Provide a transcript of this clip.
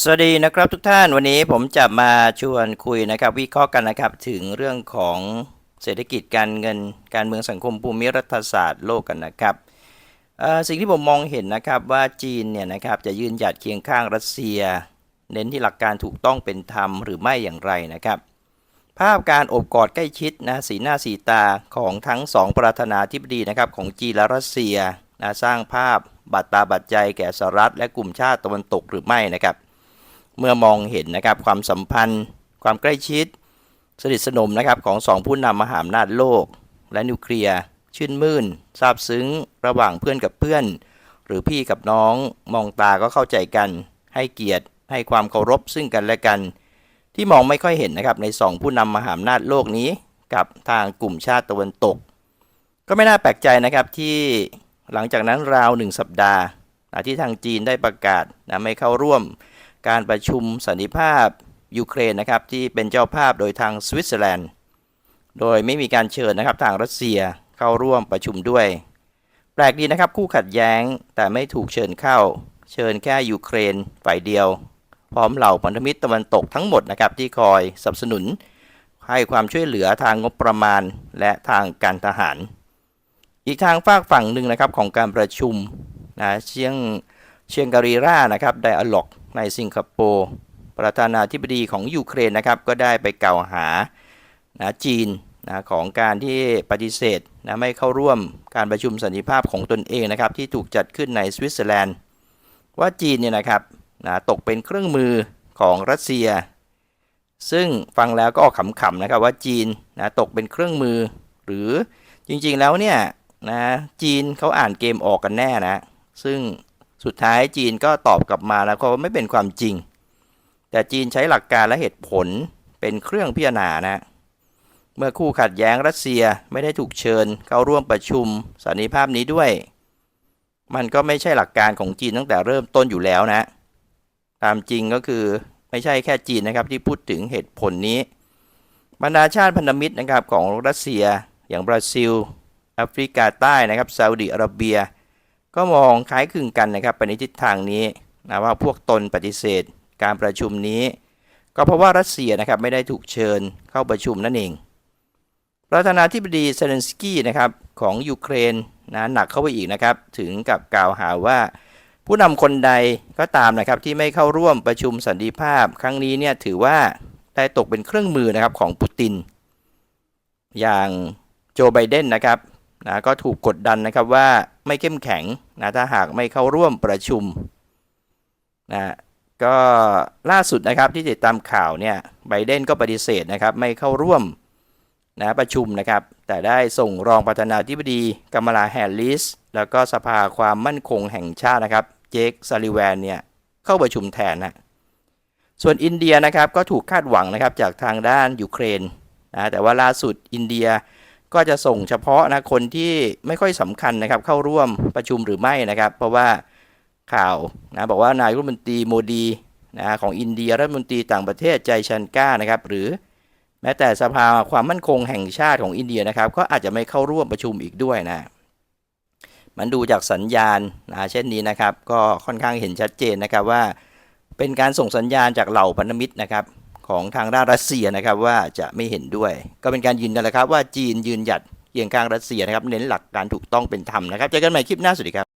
สวัสดีนะครับทุกท่านวันนี้ผมจะมาชวนคุยนะครับ วิเคราะห์กันนะครับถึงเรื่องของเศรษฐกิจการเงิน การเมืองสังคมภูมิรัฐศาสตร์โลกกันนะครับสิ่งที่ผมมองเห็นนะครับว่าจีนเนี่ยนะครับจะยืนหยัดเคียงข้างรัสเซีย เน้นที่หลักการถูกต้องเป็นธรรมหรือไม่อย่างไรนะครับ ภาพการโอบกอดใกล้ชิดนะสีหน้าสีตาของทั้งสองประธานาธิบดีนะครับของจีนและรัสเซียนะสร้างภาพบาดตาบาดใจแก่สหรัฐและกลุ่มชาติตะวันตกหรือไม่นะครับ เมื่อมองเห็นนะครับความสัมพันธ์ ความใกล้ชิด สนิทสนมนะครับของสองผู้นำมหาอำนาจโลก และนิวเคลียร์ชื่นมื่นซาบซึ้ง ระหว่างเพื่อนกับเพื่อน หรือพี่กับน้องมองตาก็เข้าใจกัน ให้เกียรติ ให้ความเคารพซึ่งกันและกัน ที่มองไม่ค่อยเห็นนะครับในสองผู้นำมหาอำนาจโลกนี้ กับทางกลุ่มชาติตะวันตก ก็ไม่น่าแปลกใจนะครับที่หลังจากนั้นราวหนึ่งสัปดาห์ที่ทางจีนได้ประกาศนะไม่เข้าร่วม การประชุมสันติภาพยูเครนนะครับที่เป็นเจ้าภาพโดยทางสวิตเซอร์แลนด์ โดยไม่มีการเชิญนะครับทางรัสเซียเข้าร่วมประชุมด้วย แปลกดีนะครับคู่ขัดแย้งแต่ไม่ถูกเชิญเข้า เชิญแค่ยูเครนฝ่ายเดียว พร้อมเหล่าพันธมิตรตะวันตกทั้งหมดนะครับที่คอยสนับสนุน ให้ความช่วยเหลือทางงบประมาณและทางการทหาร อีกทางฝากฝั่งหนึ่งนะครับของการประชุมนะเชียง เชียงการีรานะครับไดอะล็อกในสิงคโปร์ประธานาธิบดีของยูเครนนะครับก็ได้ไปกล่าวหานะจีนนะของการที่ปฏิเสธนะไม่เข้าร่วมการประชุมสันติภาพของตนเองนะครับที่ถูกจัดขึ้นในสวิตเซอร์แลนด์ ว่าจีนเนี่ยนะครับนะตกเป็นเครื่องมือของรัสเซีย ซึ่งฟังแล้วก็ออกขำๆนะครับว่าจีนนะตกเป็นเครื่องมือ หรือจริงๆแล้วเนี่ยนะจีนเขาอ่านเกมออกกันแน่นะซึ่ง สุดท้ายจีนก็ตอบกลับมาแล้วว่าไม่เป็นความจริง แต่จีนใช้หลักการและเหตุผลเป็นเครื่องพิจารณานะ เมื่อคู่ขัดแย้งรัสเซียไม่ได้ถูกเชิญ เข้าร่วมประชุมสันนิภาพนี้ด้วย มันก็ไม่ใช่หลักการของจีนตั้งแต่เริ่มต้นอยู่แล้วนะ ตามจริงก็คือไม่ใช่แค่จีนนะครับที่พูดถึงเหตุผลนี้บรรดาชาติพันธมิตรนะครับของรัสเซียอย่างบราซิลแอฟริกาใต้นะครับซาอุดิอาระเบีย ก็มองคล้ายคลึงกันนะครับไปในทิศทางนี้นะว่าพวกตนปฏิเสธ การประชุมนี้ ก็เพราะว่ารัสเซียนะครับไม่ได้ถูกเชิญเข้าประชุมนั่นเองประธานาธิบดีเซเลนสกี้นะครับของยูเครนนะหนักเข้าไปอีกนะครับถึงกับกล่าวหาว่า ผู้นำคนใดก็ตามนะครับที่ไม่เข้าร่วมประชุมสันติภาพ ครั้งนี้เนี่ยถือว่าได้ตกเป็นเครื่องมือนะครับของปูติน อย่างโจไบเดนนะครับ นะก็ถูกกดดันนะครับว่าไม่เข้มแข็งนะถ้าหากไม่เข้าร่วมประชุมนะก็ล่าสุดนะครับที่ติดตามข่าวเนี่ยไบเดนก็ปฏิเสธนะครับไม่เข้าร่วมนะประชุมนะครับ แต่ได้ส่งรองประธานาธิบดีกัมลาแฮร์ริสแล้วก็สภาความมั่นคงแห่งชาตินะครับเจคซาลิแวนเนี่ยเข้าประชุมแทนนะส่วนอินเดียนะครับก็ถูกคาดหวังนะครับจากทางด้านยูเครนนะแต่ว่าล่าสุดอินเดีย ก็จะส่งเฉพาะนะคนที่ไม่ค่อยสำคัญนะครับเข้าร่วมประชุมหรือไม่นะครับ เพราะว่าข่าวนะบอกว่านายรัฐมนตรีโมดีนะของอินเดียรัฐมนตรีต่างประเทศใจชันก้านะครับหรือแม้แต่สภาความมั่นคงแห่งชาติของอินเดียนะครับ ก็อาจจะไม่เข้าร่วมประชุมอีกด้วยนะมันดูจากสัญญาณนะเช่นนี้นะครับ ก็ค่อนข้างเห็นชัดเจนนะครับว่า เป็นการส่งสัญญาณจากเหล่าพันธมิตรนะครับ ของทางด้านรัสเซียนะครับว่าจะไม่เห็นด้วย ก็เป็นการยืนยันแล้วครับว่าจีนยืนหยัดเคียงข้างรัสเซียนะครับเน้นหลักการถูกต้องเป็นธรรมนะครับเจอกันใหม่คลิปหน้าสวัสดีครับ